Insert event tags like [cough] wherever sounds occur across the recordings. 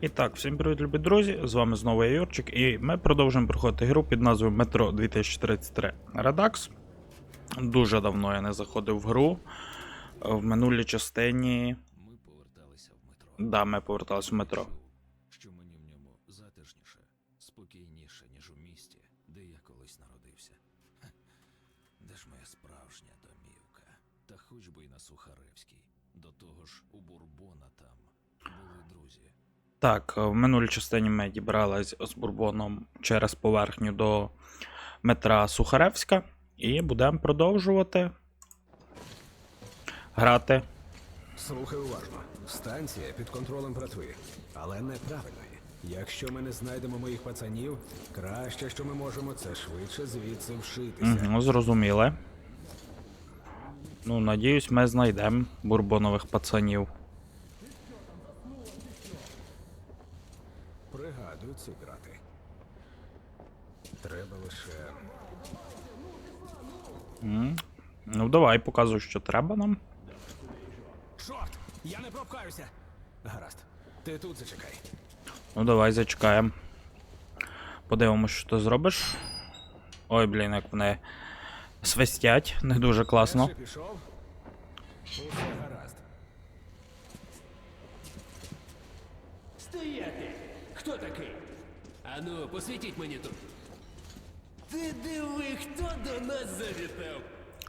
І так, всім привіт, любі друзі! З вами знову я Юрчик, і ми продовжуємо проходити гру під назвою Metro 2033 Redux. Дуже давно я не заходив в гру. В минулій частині. Ми поверталися в метро. Да, ми поверталися в метро. Що мені в ньому затишніше, спокійніше, ніж у місті, де я колись народився. Хе. Де ж моя справжня домівка? Та хоч би й на Сухаревській. До того ж, у Бурбона там були друзі. Так, в минулій частині ми дібрались з бурбоном через поверхню до метра Сухаревська. І будемо продовжувати грати. Слухай уважно. Станція під контролем братви, але неправильної. Якщо ми не знайдемо моїх пацанів, краще, що ми можемо, це швидше звідси вшитися. Угу, зрозуміле. Ну, надіюсь, ми знайдемо бурбонових пацанів. Ці грати. Треба лише. М. Ну, давай, показуй, що треба нам. Чорт! Я не пропкаюся! Гаразд, ти тут зачекай. Ну, давай зачекаємо. Подивимось, що ти зробиш. Ой, блін, як вони свистять, не дуже класно. Пішов. Усе гаразд. Стояти! Хто такий? Ану, посвітіть мені тут. Ти диви, хто до нас завітав?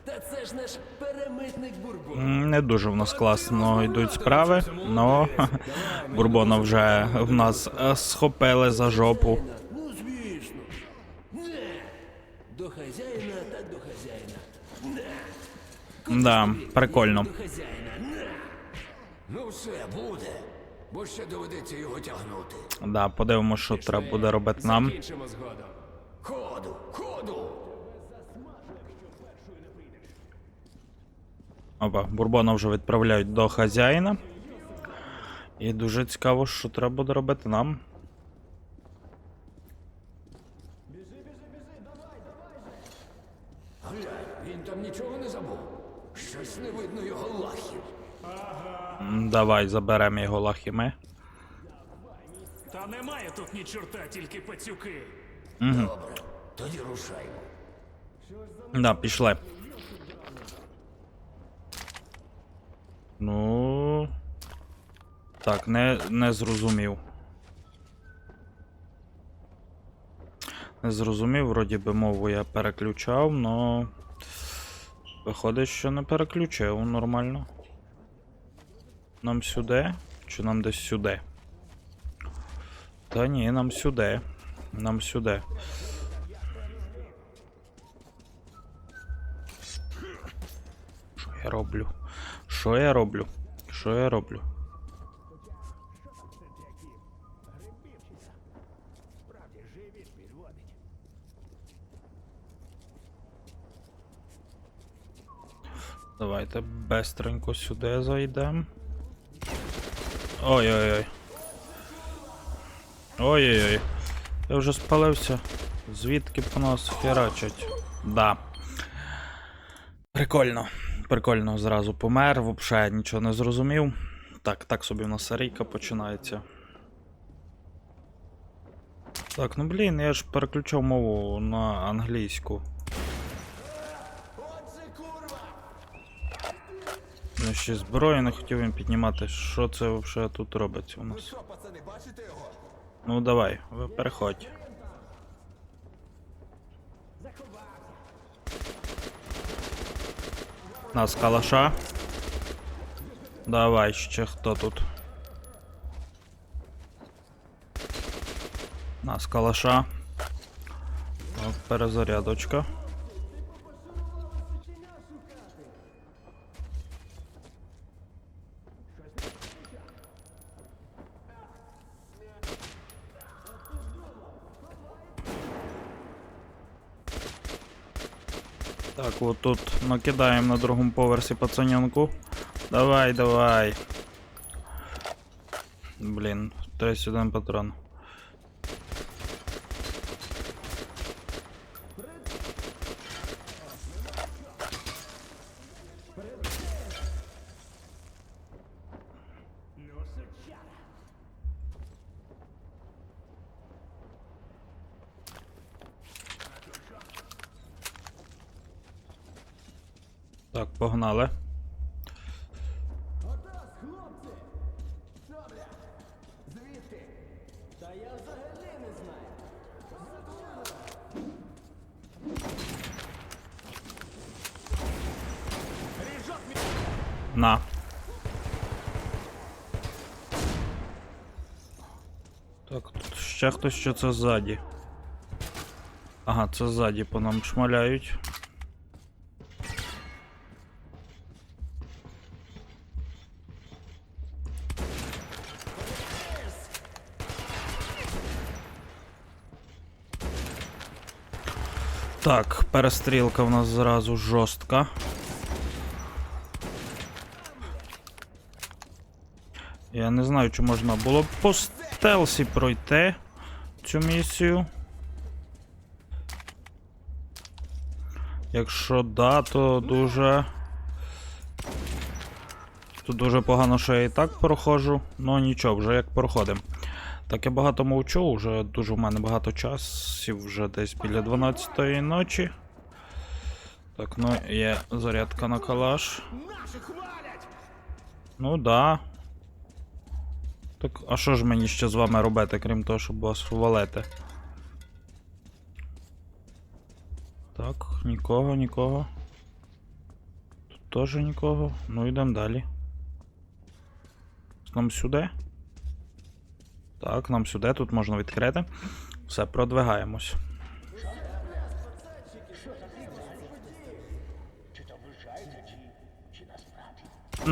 Та це ж наш перемитник Бурбон. Не дуже в нас класно йдуть справи, но [laughs] Бурбона вже в нас е, схопили за жопу. Ну, звісно. Не. До хазяїна та до хазяїна. Да, прикольно. До хазяїна. Не. Ну все буде, бо ще доведеться його тягнути. Да, подивимось, що треба буде робити нам. Згодом. Ходу, ходу. Опа, Бурбона вже відправляють до хазяїна. І дуже цікаво, що треба буде робити нам. Глянь, він там нічого не забув. Щось не видно його лахів. М, Давай заберемо його лахіми. Та немає тут ні чорта, тільки пацюки. Добре, тоді рушаймо. Да, пішли. Ну. Так, не, не зрозумів. Не зрозумів, вроді би мову я переключав, но. Виходить, що не переключив нормально. Нам сюди? Чи нам десь сюди? Та ні, нам сюди. Нам сюди. Що я роблю? Що я роблю? Що я роблю? Давайте бестренько сюди зайдемо. Ой-ой-ой. Ой-ой-ой. Я вже спалився. Звідки по нас херачать? Да. Прикольно. Прикольно, зразу помер, взагалі нічого не зрозумів. Так, так собі в нас серійка починається. Так, ну блін, я ж переключав мову на англійську. Ну ще зброю не хотів він піднімати. Що це взагалі тут робиться у нас? Ну давай, ви переходь. Нас калаша. Давай, ще хто тут? Нас калаша. Перезарядочка. Так, тут накидаємо на другому поверсі пацанянку. Давай, давай. Блін, 31 патрон. Так, погнали. На. Так, тут ще хтось що це ззаді. Ага, це ззаді по нам шмаляють. Так, перестрілка в нас зразу жорстка. Я не знаю, чи можна було б по стелсі пройти цю місію. Якщо да, то дуже. Тут дуже погано, що я і так проходжу. Ну нічого, вже як проходимо. Так, я багато мовчу, вже дуже в мене багато часів, вже десь біля 12-ї ночі. Так, ну є зарядка на калаш. Ну да. Так, а що ж мені ще з вами робити, крім того, щоб вас валити? Так, нікого, нікого. Тут теж нікого. Ну йдемо далі. Нам сюди. Так, нам сюди, тут можна відкрити. Все, продвигаємось.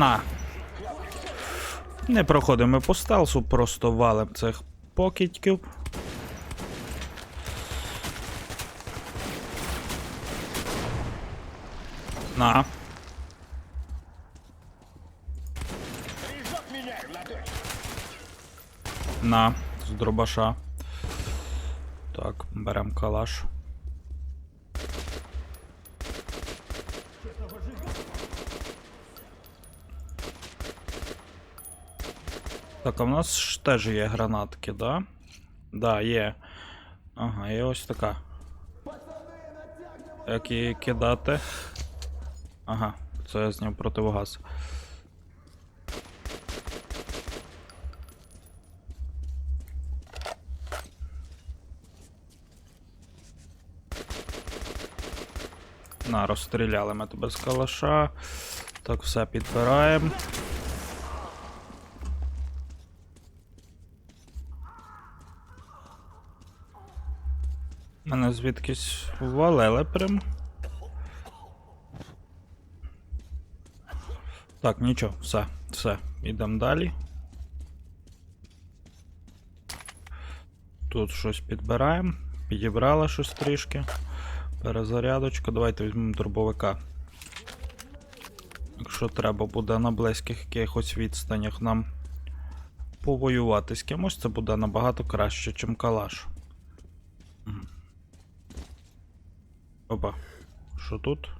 На. Не проходимо по стелсу, просто валим цих покидьків. На. На, з дробаша. Так, берем калаш. Так, а в нас теж є гранатки, да? Да, є. Ага, є ось така. Як її кидати? Ага, це я зняв противогаз. На, розстріляли ми тебе з калаша. Так, все підбираємо. Мене звідкись валили прям. Так, нічого, все, все, йдемо далі. Тут щось підбираємо. Підібрали щось трішки. Перезарядочка. Давайте візьмемо дробовика. Якщо треба буде на близьких якихось відстанях нам повоювати з кимось, це буде набагато краще, ніж калаш. Опа. Що тут?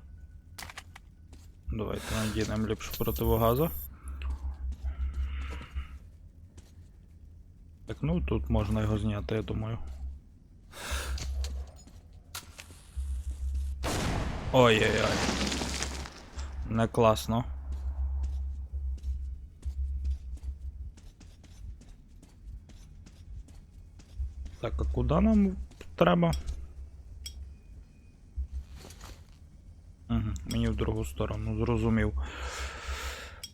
Давайте надінемо ліпше противогаза. Так, ну тут можна його зняти, я думаю. Ой-ой-ой. Не класно. Так, а куди нам треба? Угу, мені в другу сторону, зрозумів.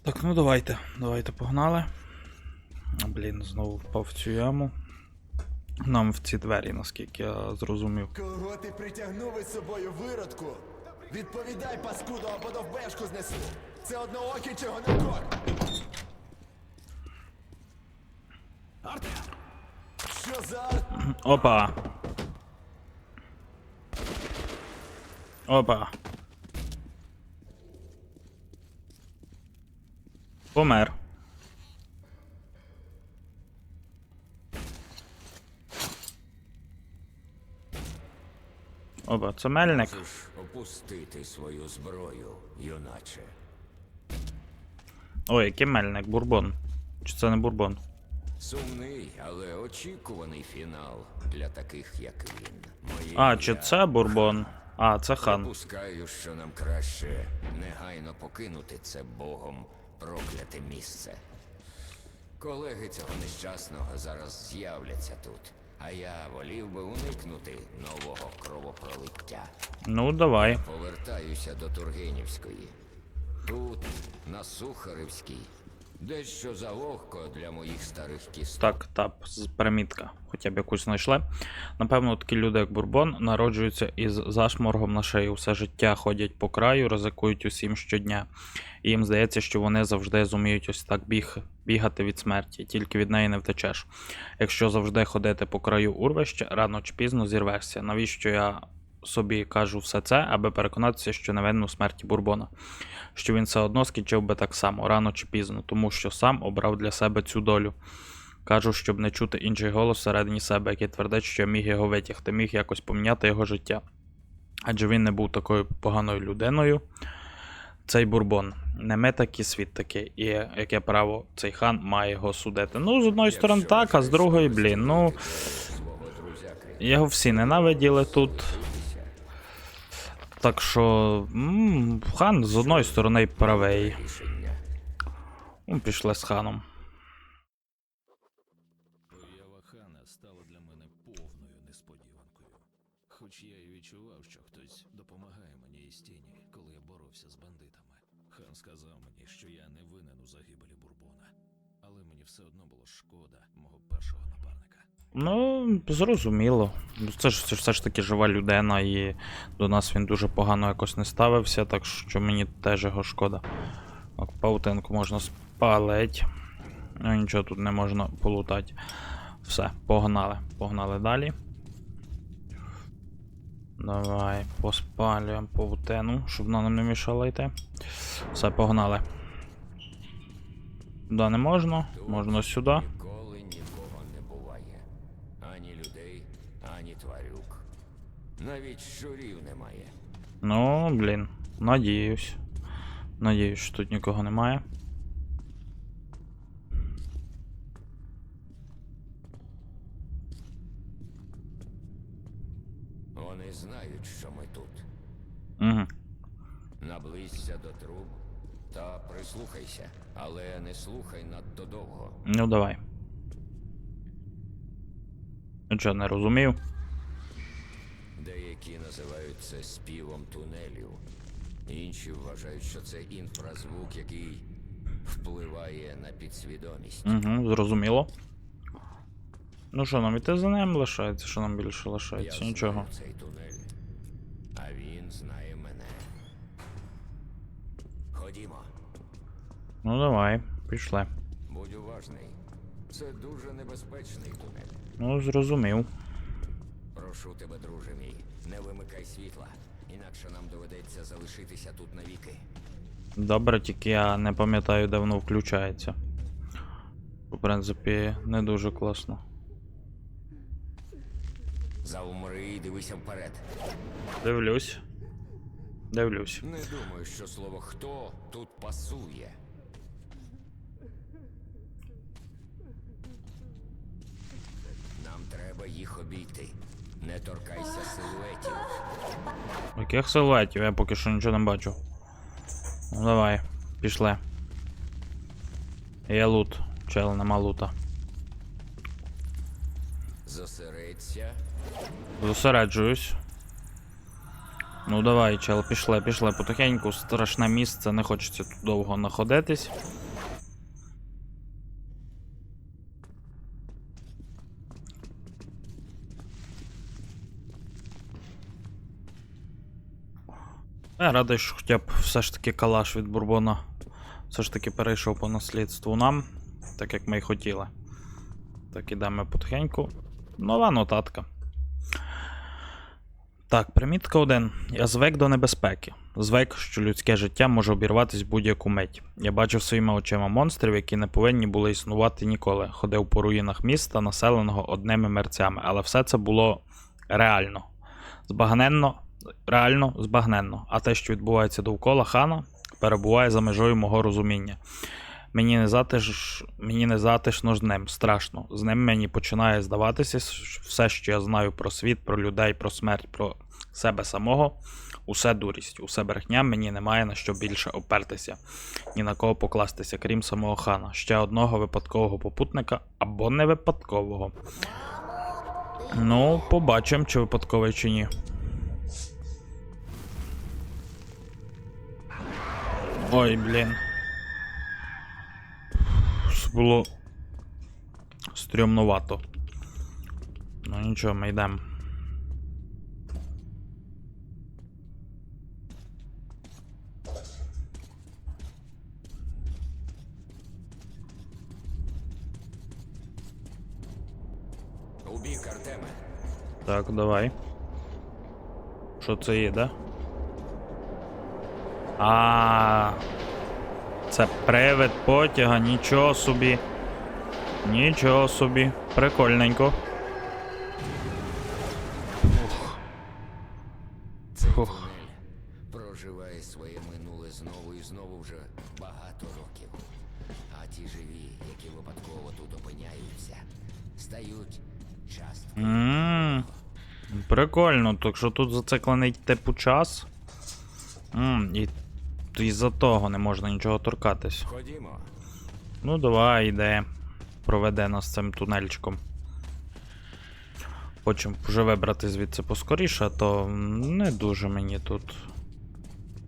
Так, ну давайте, давайте погнали. Блін, знову впав в цю яму. Нам в ці двері, наскільки я зрозумів. Кого ти притягнув із собою виродку? Відповідай, паскудо, або довбешку знесу. Це одноокий чи гонокок? Арте! Що за арт? Опа. Опа. Помер. Опа, це мельник. Можеш опустити свою зброю, юначе. Ой, який мельник, бурбон. Чи це не бурбон? Сумний, але очікуваний фінал для таких, як він. Моє А, ім'я чи це бурбон? А, це хан. Припускаю, що нам краще негайно покинути це богом прокляте місце. Колеги цього нещасного зараз з'являться тут, а я волів би уникнути нового кровопролиття. Ну, давай. Повертаюся до Тургенівської. Тут, на Сухаревській, дещо залогко для моїх старих кісток. Так, тап, перемітка. Хоча б якусь знайшли. Напевно, такі люди, як Бурбон, народжуються із зашморгом на шиї. Все життя ходять по краю, ризикують усім щодня. І їм здається, що вони завжди зуміють ось так біг, бігати від смерті, тільки від неї не втечеш. Якщо завжди ходити по краю урвища, рано чи пізно зірвешся. Навіщо я собі кажу все це, аби переконатися, що не винен у смерті Бурбона? Що він все одно скінчив би так само, рано чи пізно, тому що сам обрав для себе цю долю. Кажу, щоб не чути інший голос всередині себе, який твердить, що я міг його витягти, міг якось поміняти його життя. Адже він не був такою поганою людиною. Цей бурбон. Не ми такі, світ такий. І яке право цей хан має його судити. Ну, з одної сторони так, а з другої, блін, ну. Його всі ненавиділи тут. Так що. м, хан з одної сторони правий. Ну, пішли з ханом. Ну, зрозуміло. Це ж, це ж все ж таки жива людина, і до нас він дуже погано якось не ставився, так що мені теж його шкода. Паутинку можна спалить. Ну нічого тут не можна полутати. Все, погнали. Погнали далі. Давай, поспалюємо паутину, щоб вона нам не мішала йти. Все, погнали. Туди не можна, можна сюди. Ніколи нікого не буває. Ані людей, ані тварюк. Навіть щурів немає. Ну, блін, надіюсь. Надіюсь, що тут нікого немає. Вони знають, що ми тут. Угу. Наблизься до труб та прислухайся, але не слухай надто довго. Ну давай. Нічого не розумів. Деякі називають це співом тунелів. Інші вважають, що це інфразвук, який впливає на підсвідомість. Угу, зрозуміло. Ну що, нам іти за ним лишається, що нам більше Я лишається? знаю цей тунель, а він знає мене. Ходімо, Ну давай, пішли. будь уважний. Це дуже небезпечний тунель. Ну, зрозумів. Прошу тебе, друже мій, не вимикай світла, інакше нам доведеться залишитися тут навіки. Добре, тільки я не пам'ятаю, де воно включається. В принципі, не дуже класно. Заумри і дивися вперед. Дивлюсь. Дивлюсь. Не думаю, що слово хто тут пасує. Нам треба їх обійти. Не торкайся силуетів. Яких силуетів? Я поки що нічого не бачу. Ну давай, пішли. Є лут. Чел, нема лута. Зосередься. Зосереджуюсь. Ну давай, чел, пішли, пішли потихеньку. Страшне місце, не хочеться тут довго знаходитись. Я радий, що хоча б все ж таки калаш від Бурбона все ж таки перейшов по наслідству нам, так як ми й хотіли. Так, ідемо потихеньку. Нова нотатка. Так, примітка 1. Я звик до небезпеки. Звик, що людське життя може обірватися будь-яку мить. Я бачив своїми очима монстрів, які не повинні були існувати ніколи. Ходив по руїнах міста, населеного одними мерцями, але все це було реально. Збагненно, реально збагненно. А те, що відбувається довкола хана, перебуває за межою мого розуміння. Мені не затиш... мені не затишно з ним, страшно. З ним мені починає здаватися все, що я знаю про світ, про людей, про смерть, про себе самого, усе дурість, усе брехня, мені немає на що більше опертися, ні на кого покластися, крім самого хана, ще одного випадкового попутника або не випадкового. Ну, побачимо, чи випадковий, чи ні. Ой, блін. Це було стрьомнувато. Ну нічого, ми йдемо. Так, давай. Що це є, да? А. Це привид потяга, нічого собі. Нічого собі. Прикольненько. Фух. проживає своє минуле знову і знову вже багато років. А ті живі, які випадково тут опиняються, стають часткою. Ммм. Прикольно, так що тут зациклений типу час. Ммм, і із-за того не можна нічого торкатись. Ходімо. Ну, давай, йде. Проведе нас цим тунельчиком. Хочемо вже вибрати звідси поскоріше, а то не дуже мені тут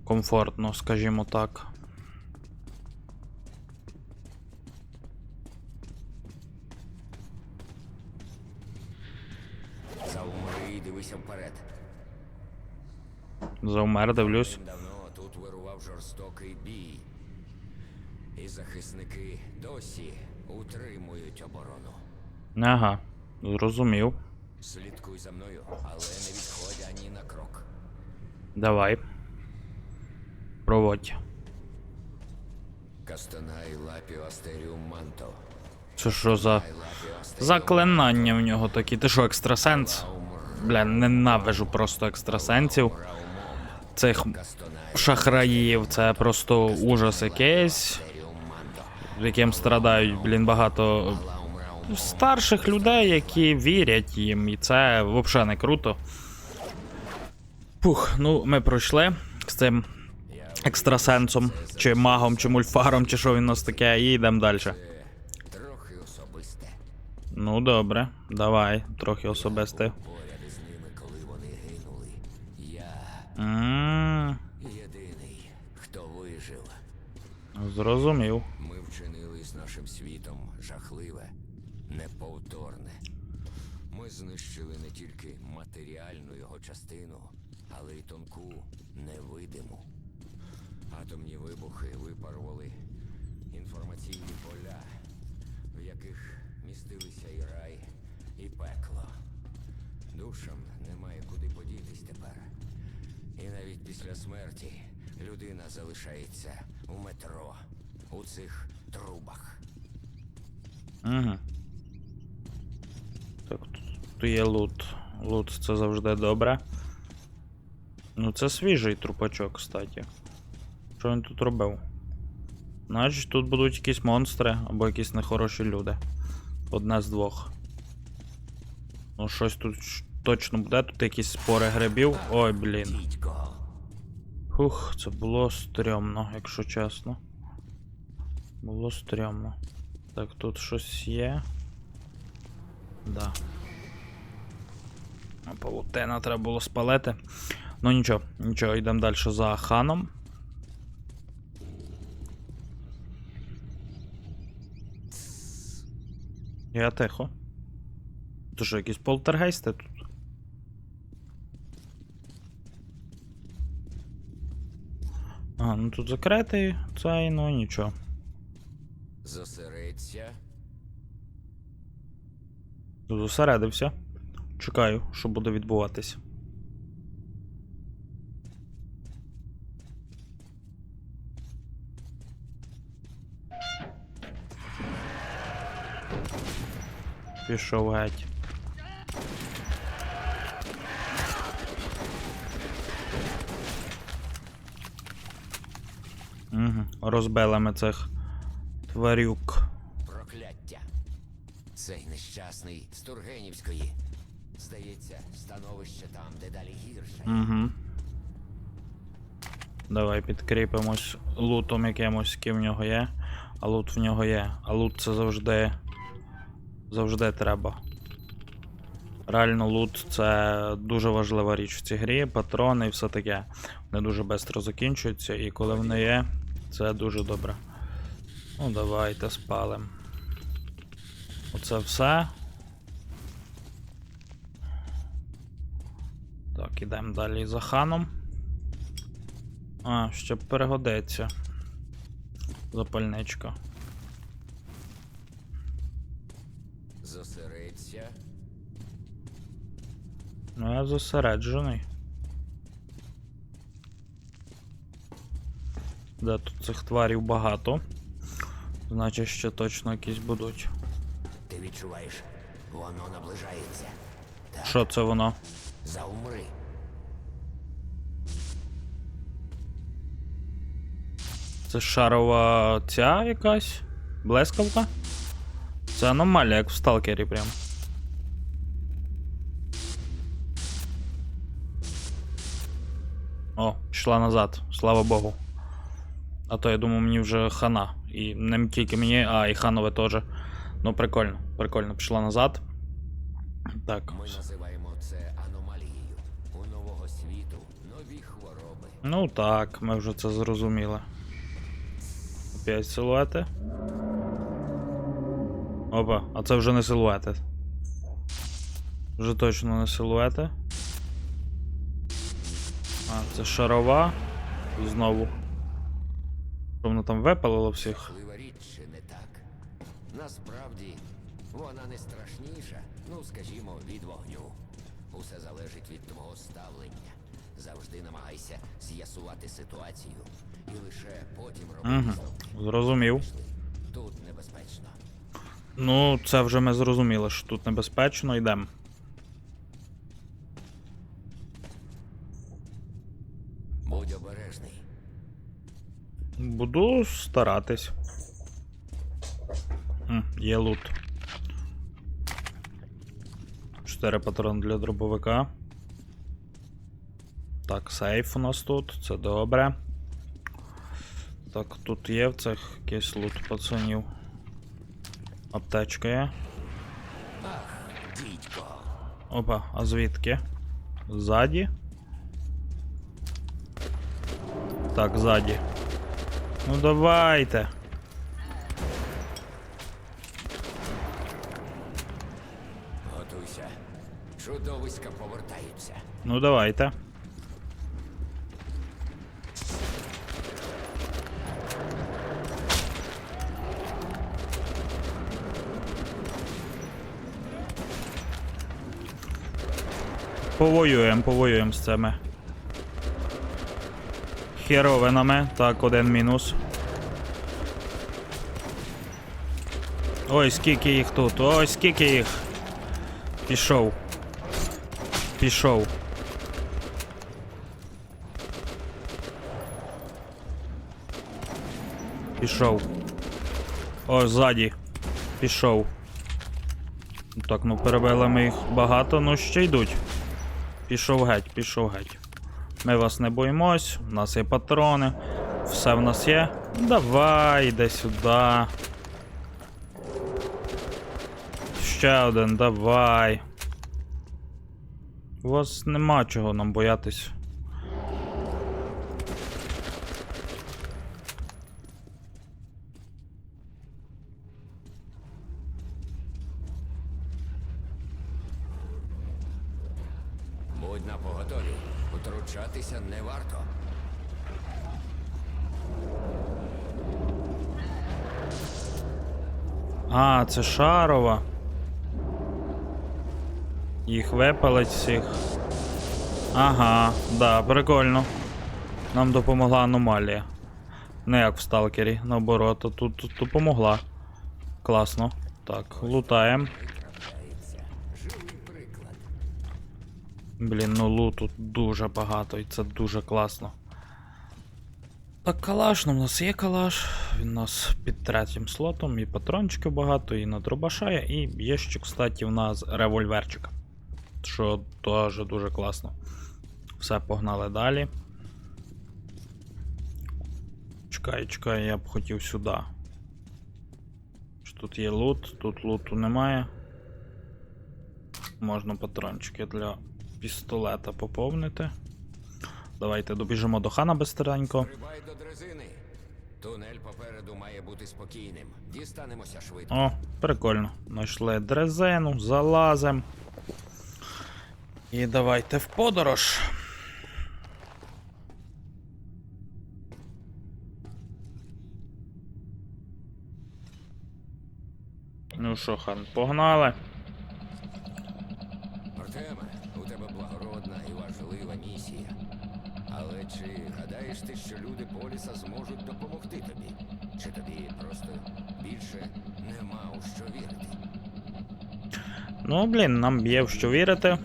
комфортно, скажімо так. Заумри і дивися вперед. Завмер, дивлюсь. Тут вирував жорстокий бій. І захисники досі утримують оборону. Ага, зрозумів. Слідкуй за мною, але не відходь ані на крок. Давай. Проводь. Кастанай лапіо астеріум манто. Це що за заклинання в нього такі? Ти що, екстрасенс? Бля, ненавижу просто екстрасенсів. Цих шахраїв, це просто ужас якийсь. Яким страдають, блін, багато старших людей, які вірять їм, і це взагалі не круто. Пух, ну ми пройшли з цим екстрасенсом, чи магом, чи мульфаром, чи що він у нас таке, і йдемо далі. Ну добре, давай, трохи особисте. Єдиний, хто вижив. Зрозумів. Ми вчинили з нашим світом жахливе, неповторне. Ми знищили не тільки матеріальну його частину, але й тонку, невидиму. Атомні вибухи випарували інформаційні поля, в яких містилися і рай, і пекло. Душам немає куди подітись тепер. І навіть після смерті людина залишається у метро, у цих трубах. Угу. Так, тут, є лут. Лут це завжди добре. Ну, це свіжий трупачок, кстати. Що він тут робив? Значить, тут будуть якісь монстри або якісь нехороші люди. Одне з двох. Ну, щось тут точно буде, тут якісь спори грибів. Ой, блін. Фух, це було стрьомно, якщо чесно. Було стрьомно. Так, тут щось є. Да. Павутина треба було спалити. Ну нічого, нічого, йдемо далі за ханом. Я тихо. Тут що, якісь полтергейсти тут? А, ну тут закритий цей, ну нічого. Зосередься. Зосередився. Чекаю, що буде відбуватись. Пішов геть. Угу. Розбили ми цих тварюк. Прокляття. Цей нещасний з Тургенівської. Здається, становище там дедалі гірше. Угу. Давай підкріпимось лутом якимось, який в нього є. А лут в нього є. А лут це завжди. Завжди треба. Реально, лут це дуже важлива річ в цій грі, патрони і все таке. Вони дуже швидко закінчуються, і коли вони є, це дуже добре. Ну, давайте спалим. Оце все. Так, ідемо далі за ханом. А, ще перегодиться. Запальничка. Зосередься. Ну, я зосереджений. Де тут цих тварів багато. Значить, ще точно якісь будуть. Ти відчуваєш, воно наближається. Що це воно? Заумри. Це шарова ця якась? Блискавка? Це аномалія, як в сталкері прям. О, пішла назад, слава Богу. А то я думав, мені вже хана. І не тільки мені, а і ханове теж. Ну, прикольно, прикольно, пішла назад. Так. Ми називаємо це аномалією. У нового світу нові хвороби. Ну так, ми вже це зрозуміли. Опять силуети. Опа, а це вже не силуети. Вже точно не силуети. А, це шарова. Знову. Що воно там випалило всіх? Річ не так? Насправді, вона не страшніша, ну скажімо, від вогню. Усе залежить від твого ставлення. Завжди намагайся з'ясувати ситуацію і лише потім робити Угу. Зрозумів. Тут небезпечно. Ну, це вже ми зрозуміли, що тут небезпечно, йдемо. Будь обережний. Буду старатись. Є лут. Чотири патрони для дробовика. Так, сейф у нас тут, це добре. Так, тут є в цих якийсь лут пацанів. Аптечка є. Опа, а звідки? Ззаді? Так, ззаді. Ну давайте. Готуйся. Чудовиська повертаються. Ну давайте. Повоюємо, повоюємо з цими. Херовинами. Так, один мінус. Ой, скільки їх тут. Ой, скільки їх. Пішов. Пішов. Пішов. О, ззаді. Пішов. Так, ну перебили ми їх багато, ну ще йдуть. Пішов геть, пішов геть. Ми вас не боїмось, у нас є патрони, все в нас є. Давай, йди сюди. Ще один, давай. У вас нема чого нам боятись. Будь на поготові. Утручатися не варто. А, це Шарова. Їх випалить всіх. Ага, да, прикольно. Нам допомогла аномалія. Не як в сталкері, наоборот, а тут, тут допомогла. Класно. Так, лутаємо. Блін, ну луту дуже багато і це дуже класно. Так, калаш, ну в нас є калаш. Він у нас під третім слотом, і патрончиків багато, і на дробаша і є ще, кстати, в нас револьверчик. що теж дуже класно. Все, погнали далі. Чекай, чекай, я б хотів сюди. Тут є лут, тут луту немає. Можна патрончики для пістолета поповнити. Давайте добіжимо до хана бистренько. Прибай до дрезини. Тунель попереду має бути спокійним. Дістанемося швидко. О, прикольно. Знайшли дрезину, залазим. І давайте в подорож. Ну що, хан, погнали. Артеме, у тебе благородна і важлива місія. Але чи гадаєш що люди Поліса зможуть допомогти тобі? Чи тобі просто більше нема у що вірити? Ну, блін, нам є в що вірити.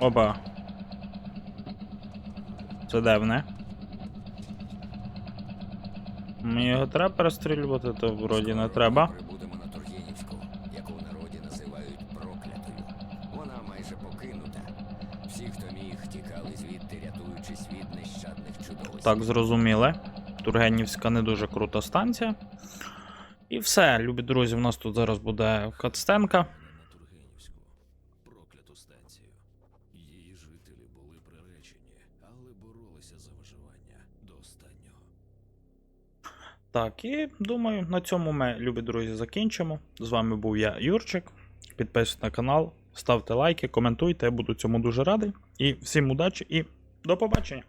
Оба. Це девне. Мені його треба перестрілювати, то вроді не треба. Так, зрозуміли. Тургенівська не дуже крута станція. І все, любі друзі, в нас тут зараз буде катстенка. На Тургенівську, прокляту станцію. Її жителі були приречені, але боролися за виживання до. Так, і думаю, на цьому ми, любі друзі, закінчимо. З вами був я, Юрчик. Підписуйтесь на канал, ставте лайки, коментуйте, я буду цьому дуже радий. І всім удачі і до побачення!